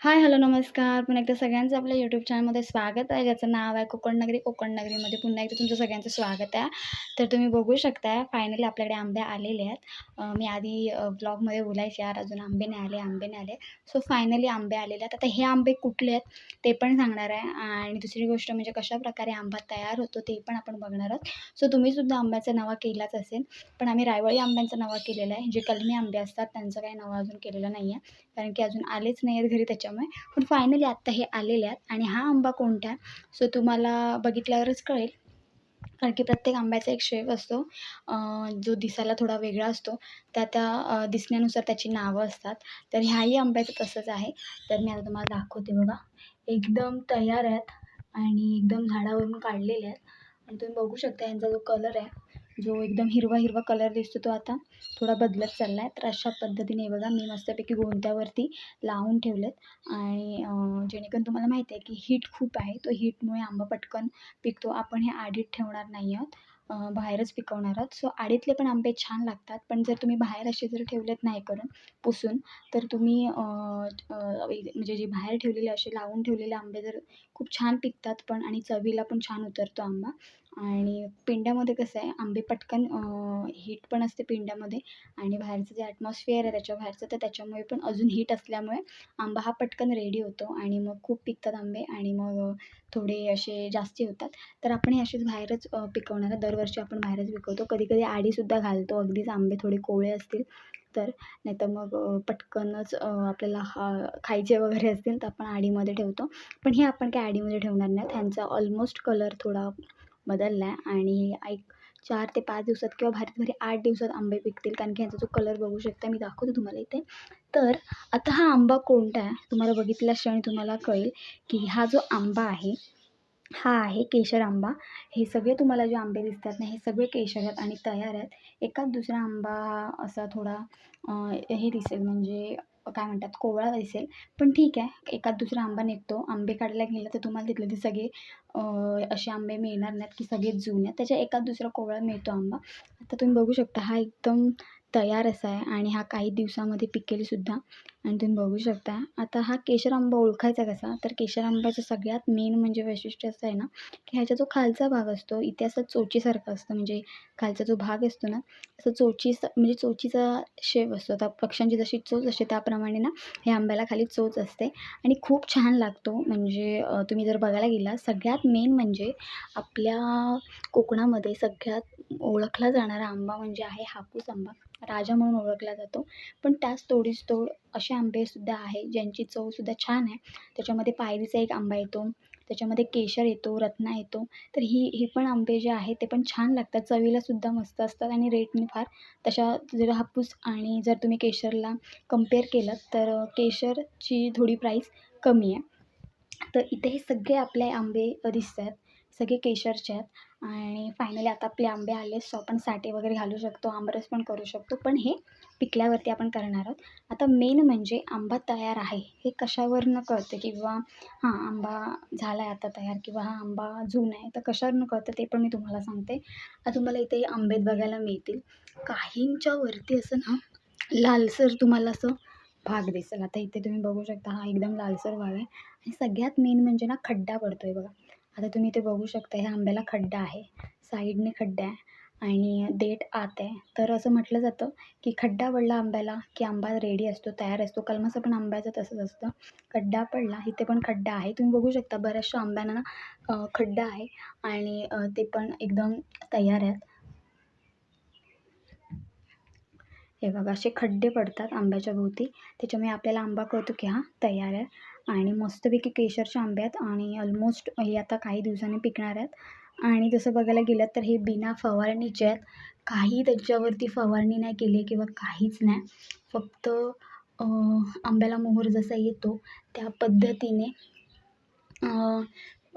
Hi hello नमस्कार. पुन्हा एकदा सगळ्यांचं आपल्या यूट्यूब चॅनलमध्ये स्वागत आहे. ज्याचं नाव आहे कोकण नगरी कोकण नगरीमध्ये पुन्हा एकदा तुमचं सगळ्यांचं स्वागत आहे. तर तुम्ही बघू शकता फायनली आपल्याकडे आंबे आलेले आहेत. मी आधी ब्लॉगमध्ये बोलायचे यार. अजून आंबे नाही आले आंबे नाही आले. सो फायनली आंबे आलेले आहेत. आता हे आंबे कुठले आहेत ते पण सांगणार आहे. आणि दुसरी गोष्ट म्हणजे कशा प्रकारे आंबा तयार होतो ते पण आपण बघणार आहोत. सो तुम्हीसुद्धा आंब्याचा नवा केलाच असेल. पण आम्ही रायवळी आंब्यांचा नवा केलेला आहे. जे कलमी आंबे असतात त्यांचं काही नवा अजून केलेलं नाही आहे कारण की अजून आलेच नाही आहेत घरी त्याच्यामुळे. पण फायनली आत्ता हे आलेले आहेत. आणि हा आंबा कोणता आहे? सो तुम्हाला बघितल्यावरच कळेल. कारण की प्रत्येक आंब्याचा एक शेप असतो. जो दिसायला थोडा वेगळा असतो. त्या त्या दिसण्यानुसार त्याची नावं असतात. तर ह्याही आंब्याचं तसंच आहे. तर मी आता तुम्हाला दाखवते बघा. एकदम तयार आहेत. आणि एकदम झाडावरून काढलेले आहेत. आणि तुम्ही बघू शकता यांचा जो कलर आहे. जो एकदम हिरवा हिरवा कलर दिसतो तो आता थोडा बदलत चालला आहे तर अशा पद्धतीने बघा मी मस्तपैकी गोंत्यावरती लावून ठेवलेत. आणि जेणेकरून तुम्हाला माहिती आहे की हीट खूप आहे. तो हीटमुळे आंबा पटकन पिकतो. आपण हे आडीत ठेवणार नाही आहोत. बाहेरच पिकवणार आहोत. सो आडीतले पण आंबे छान लागतात. पण जर तुम्ही बाहेर असे जर ठेवलेत नाही करून पुसून तर तुम्ही म्हणजे जे बाहेर ठेवलेले असे लावून ठेवलेले आंबे जर खूप छान पिकतात पण आणि चवीला पण छान उतरतो आंबा आणि पिंड्यामध्ये कसं आहे आंबे पटकन हीट पण असते पिंड्यामध्ये आणि बाहेरचं जे ॲटमॉस्फिअर आहे त्याच्या बाहेरचं तर त्याच्यामुळे पण अजून हीट असल्यामुळे आंबा हा पटकन रेडी होतो आणि मग खूप पिकतात आंबे आणि मग थोडे असे जास्ती होतात. तर आपण हे असेच बाहेरच पिकवणार. दरवर्षी आपण बाहेरच पिकवतो. कधी कधी आडीसुद्धा घालतो. अगदीच आंबे थोडे कोवळे असतील तर. नाहीतर मग पटकनच आपल्याला हा खायचे वगैरे असतील तर आपण आडीमध्ये ठेवतो. पण हे आपण काय आडीमध्ये ठेवणार नाहीत ह्यांचा ऑलमोस्ट कलर थोडा बदलला आहे. आणि एक चार ते पाच दिवसात किंवा भारीत भारी आठ दिवसात आंबे पिकतील. कारण की ह्याचा जो कलर बघू शकता मी दाखवते तुम्हाला इथे. तर आता हा आंबा कोणता आहे? तुम्हाला बघितल्या क्षणी तुम्हाला कळेल की हा जो आंबा आहे हा आहे केशर आंबा. हे सगळे तुम्हाला जे आंबे दिसतात ना हे सगळे केशर आहेत आणि तयार आहेत. एकाच दुसरा आंबा असा थोडा हे दिसेल म्हणजे काय म्हणतात कोवळा दिसेल. पण ठीक आहे एकाच दुसरा आंबा निघतो. आंबे काढायला गेलं तर तुम्हाला तिथले ते सगळे असे आंबे मिळणार नाहीत की सगळे जुने. त्याच्या एकाच दुसरा कोवळा मिळतो आंबा. आता तुम्ही बघू शकता हा एकदम तयार असा आहे आणि हा काही दिवसामध्ये पिकेलसुद्धा आणि तुम्ही बघू शकता. आता हा केशर आंबा ओळखायचा कसा? तर केशर आंब्याचं सगळ्यात मेन म्हणजे वैशिष्ट्य असं आहे ना की ह्याचा जो खालचा भाग असतो इथे असं चोचीसारखा असतं. म्हणजे खालचा जो भाग असतो ना असं चोचीचा म्हणजे चोचीचा शेप असतो. आता पक्ष्यांची जशी चोच असते त्याप्रमाणे ना ह्या आंब्याला खाली चोच असते. आणि खूप छान लागतो. म्हणजे तुम्ही जर बघायला गेला सगळ्यात मेन म्हणजे आपल्या कोकणामध्ये सगळ्यात ओळखला जाणारा आंबा म्हणजे आहे हापूस आंबा. राजा म्हणून ओळखला जातो. पण त्याच तोडीस तोड असे आंबेसुद्धा आहे ज्यांची चवसुद्धा छान आहे. त्याच्यामध्ये पायरीचा एक आंबा येतो त्याच्यामध्ये केशर येतो रत्ना येतो. तर ही हे पण आंबे जे आहे ते पण छान लागतात. चवीलासुद्धा मस्त असतात आणि रेटने फार. तशा जर हापूस आणि जर तुम्ही केशरला कंपेअर केलं तर केशरची थोडी प्राईस कमी आहे. तर इथे हे सगळे आपले आंबे दिसतात सगळे केशरचे आहेत. आणि फायनली आता आपले आंबे आले सो आपण साठे वगैरे घालू शकतो आंबरस पण करू शकतो. पण हे पिकल्यावरती आपण करणार आहोत. आता मेन म्हणजे आंबा तयार आहे. हे कशावरनं कळतं? किंवा हां आंबा झाला आहे आता तयार किंवा हा आंबा जून आहे तर कशावरनं कळतं? ते पण मी तुम्हाला सांगते. आता तुम्हाला इथे आंबेत बघायला मिळतील. काहींच्या वरती असं ना लालसर तुम्हाला असं भाग दिसेल. आता इथे तुम्ही बघू शकता हा एकदम लालसर भाग आहे. आणि सगळ्यात मेन म्हणजे ना खड्डा पडतो आहे बघा. आता तुम्ही इथे बघू शकता ह्या आंब्याला खड्डा आहे. साईडने खड्डा आहे आणि देठ आत आहे. तर असं म्हटलं जातं की खड्डा पडला आंब्याला की आंबा रेडी असतो तयार असतो. कलमाचं पण आंब्याचं तसंच असतं. खड्डा पडला इथे पण खड्डा आहे. तुम्ही बघू शकता बऱ्याचशा आंब्यांना ना खड्डा आहे आणि ते पण एकदम तयार आहेत. हे बघा असे खड्डे पडतात आंब्याच्या भोवती. त्याच्यामुळे आपल्याला आंबा कळतो की हा तयार आहे. आणि मस्तपैकी केशरचे आंबे आहेत आणि ऑलमोस्ट हे आता काही दिवसांनी पिकणार आहेत. आणि तसं बघायला गेलं तर हे बिना फवारणीचे आहेत. काही त्याच्यावरती फवारणी नाही केली किंवा काहीच नाही. फक्त आंब्याला मोहर जसा येतो त्या पद्धतीने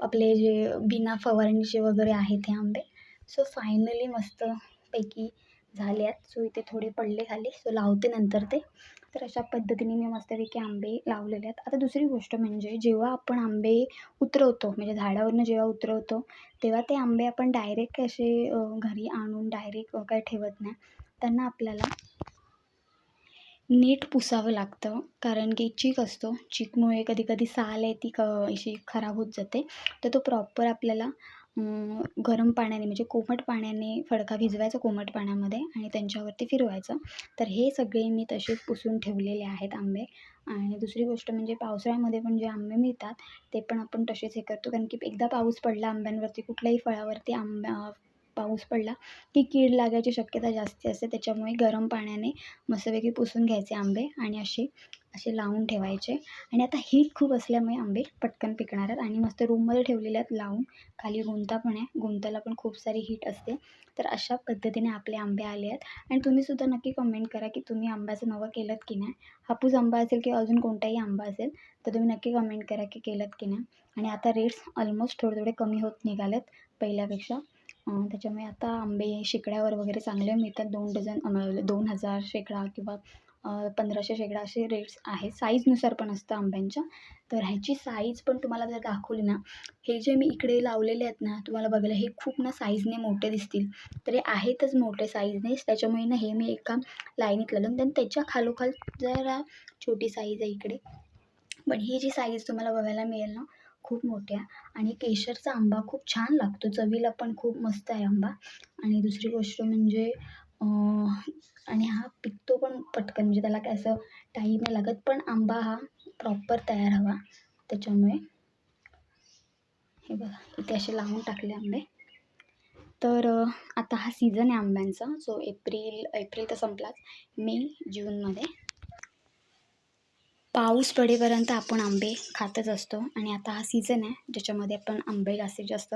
आपले जे बिना फवारणीचे वगैरे आहेत हे आंबे. सो फायनली मस्तपैकी झाले आहेत. सो इथे थोडे पडले खाली. सो लावते नंतर ते. तर अशा पद्धतीने मी मस्तपैकी आंबे लावलेले आहेत. आता दुसरी गोष्ट म्हणजे जेव्हा आपण आंबे उतरवतो म्हणजे झाडावरनं जेव्हा उतरवतो तेव्हा ते आंबे आपण डायरेक्ट असे घरी आणून डायरेक्ट काय ठेवत नाही. त्यांना आपल्याला नीट पुसावं लागतं. कारण की चीक असतो. चीकमुळे कधी कधी साल आहे ती क अशी खराब होत जाते. तर तो प्रॉपर आपल्याला गरम पाण्याने म्हणजे कोमट पाण्याने फडका भिजवायचा कोमट पाण्यामध्ये आणि त्यांच्यावरती फिरवायचं. तर हे सगळे मी तसेच पुसून ठेवलेले आहेत आंबे. आणि दुसरी गोष्ट म्हणजे पावसाळ्यामध्ये पण जे आंबे मिळतात ते पण आपण तसेच हे करतो. कारण की एकदा पाऊस पडला आंब्यांवरती कुठल्याही फळावरती आंब्या पाऊस पडला की कीड लागायची शक्यता जास्ती असते. त्याच्यामुळे गरम पाण्याने मस्तपैकी पुसून घ्यायचे आंबे आणि असे असे लावून ठेवायचे. आणि आता हीट खूप असल्यामुळे आंबे पटकन पिकणार आहेत. आणि मस्त रूममध्ये ठेवलेले आहेत लावून. खाली गुंता पण आहे. गुंताला पण खूप सारी हीट असते. तर अशा पद्धतीने आपले आंबे आले आहेत. आणि तुम्हीसुद्धा नक्की कमेंट करा की तुम्ही आंब्याचं नवं केलं की नाही. हापूस आंबा असेल किंवा अजून कोणताही आंबा असेल तर तुम्ही नक्की कमेंट करा की केलं की नाही. आणि आता रेट्स ऑलमोस्ट थोडे थोडे कमी होत निघालेत पहिल्यापेक्षा. त्याच्यामुळे आता आंबे शेकड्यावर वगैरे चांगले मिळतात. दोन डझन दोन हजार शेकडा किंवा पंधराशे शेकडा असे रेट्स आहेत. साईजनुसार पण असतं आंब्यांच्या. तर ह्याची साईज पण तुम्हाला जर दाखवली ना हे जे मी इकडे लावलेले आहेत ना तुम्हाला बघायला हे खूप ना साईजने मोठे दिसतील. तर हे आहेतच मोठे साईजने त्याच्यामुळे ना हे मी एका लाईनीत लावलं. आणि त्याच्या खालोखाल जरा छोटी साईज आहे इकडे. पण ही जी साईज तुम्हाला बघायला मिळेल ना खूप मोठ्या. आणि केशरचा आंबा खूप छान लागतो. चवीला पण खूप मस्त आहे आंबा. आणि दुसरी गोष्ट म्हणजे आणि हा पिकतो पण पटकन. म्हणजे त्याला काय असं टाईम नाही लागत पण आंबा हा प्रॉपर तयार हवा. त्याच्यामुळे हे बघा इथे असे लावून टाकले आंबे. तर आता हा सीझन आहे आंब्यांचा. सो एप्रिल एप्रिल तर संपलाच. मे जूनमध्ये. पाऊस पडेपर्यंत आपण आंबे खातच असतो. आणि आता हा सीझन आहे ज्याच्यामध्ये आपण आंबे जास्तीत जास्त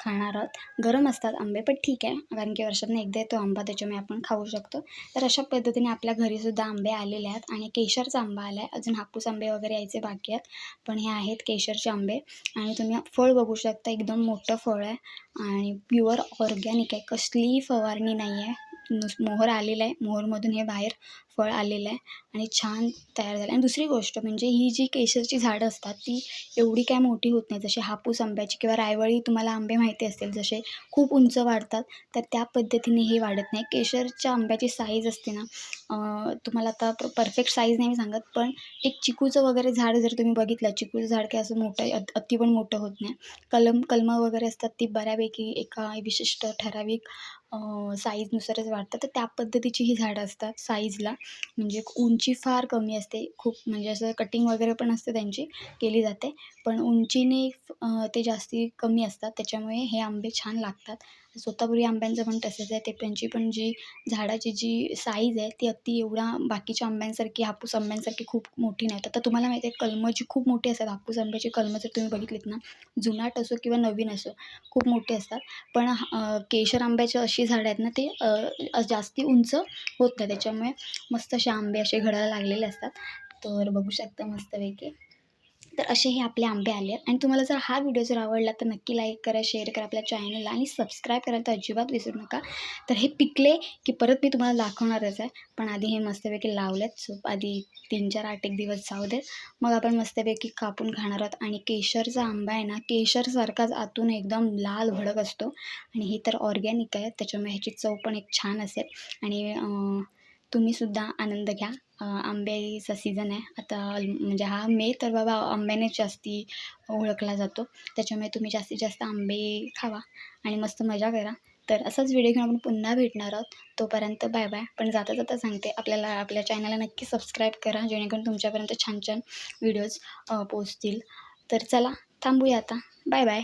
खाणार आहोत. गरम असतात आंबे पण ठीक आहे. कारण की वर्षातून एकदा येतो आंबा त्याच्यामुळे आपण खाऊ शकतो. तर अशा पद्धतीने आपल्या घरीसुद्धा आंबे आलेले आहेत. आणि केशरचा आंबा आला आहे अजून हापूस आंबे वगैरे यायचे बाकी आहेत. पण हे आहेत केशरचे आंबे. आणि तुम्ही फळ बघू शकता. एकदम मोठं फळ आहे. आणि प्युअर ऑर्गॅनिक आहे. कसलीही फवारणी नाही आहे नुस मोहर आलेला आहे. मोहरमधून हे बाहेर फळ आलेलं आहे आणि छान तयार झालं. आणि दुसरी गोष्ट म्हणजे ही जी केशरची झाडं असतात ती एवढी काय मोठी होत नाही. जसे हापूस आंब्याची किंवा रायवळी तुम्हाला आंबे माहिती असतील जसे खूप उंच वाढतात तर त्या पद्धतीने हे वाढत नाही. केशरच्या आंब्याची साईज असते ना तुम्हाला आता परफेक्ट साईज नाही मी सांगत पण एक चिकूचं वगैरे झाड जर तुम्ही बघितलं चिकूचं झाड काय असं मोठं अति पण मोठं होत नाही. कलम कलमं वगैरे असतात ती बऱ्यापैकी एका विशिष्ट ठराविक साईजनुसारच वाढतात. तर त्या पद्धतीची ही झाडं असतात साईजला म्हणजे उंची फार कमी असते. खूप म्हणजे असं कटिंग वगैरे पण असते त्यांची केली जाते. पण उंचीने ते जास्ती कमी असतात. त्याच्यामुळे हे आंबे छान लागतात. सोतापुरी आंब्यांचं पण तसंच आहे. ते त्यांची पण जी झाडाची जी साईज आहे ती अति एवढा बाकीच्या आंब्यांसारखी हापूस आंब्यांसारखी खूप मोठी नाही. आता तुम्हाला माहिती आहे कलमं जी खूप मोठी असतात. हापूस आंब्याची कलमं जर तुम्ही बघितलीत ना जुनाट असो किंवा नवीन असो खूप मोठी असतात. पण केशर आंब्याची अशी झाडं आहेत ना ते जास्ती उंच होत नाही. त्याच्यामुळे मस्त असे आंबे असे घडायला लागलेले असतात. तर बघू शकता मस्तपैकी. तर असे हे आपले आंबे आले. आहेत आणि तुम्हाला जर हा व्हिडिओ जर आवडला तर नक्की लाईक करा शेअर करा आपल्या चॅनलला आणि सबस्क्राईब करायला तर अजिबात विसरू नका. तर हे पिकले की परत मी तुम्हाला दाखवणारच आहे. पण आधी हे मस्तपैकी लावलेत. सो आधी तीन चार आठ एक दिवस जाऊ देत. मग आपण मस्तपैकी कापून खाणार आहोत. आणि केशरचा आंबा आहे ना केशरसारखाच आतून एकदम लाल भडक असतो. आणि ही तर ऑर्गॅनिक आहे. त्याच्यामुळे ह्याची चव पण एक छान असेल. आणि तुम्हीसुद्धा आनंद घ्या. आंब्याचा सीझन आहे. आता म्हणजे हा मे तर बाबा आंब्याने जास्ती ओळखला जातो. त्याच्यामुळे तुम्ही जास्तीत जास्त आंबे खावा आणि मस्त मजा करा. तर असाच व्हिडिओ घेऊन आपण पुन्हा भेटणार आहोत. तोपर्यंत बाय बाय पण जाता जाता सांगते आपल्याला आपल्या चॅनलला नक्की सबस्क्राईब करा जेणेकरून तुमच्यापर्यंत छान छान व्हिडिओज पोचतील तर चला थांबूया आता. Bye bye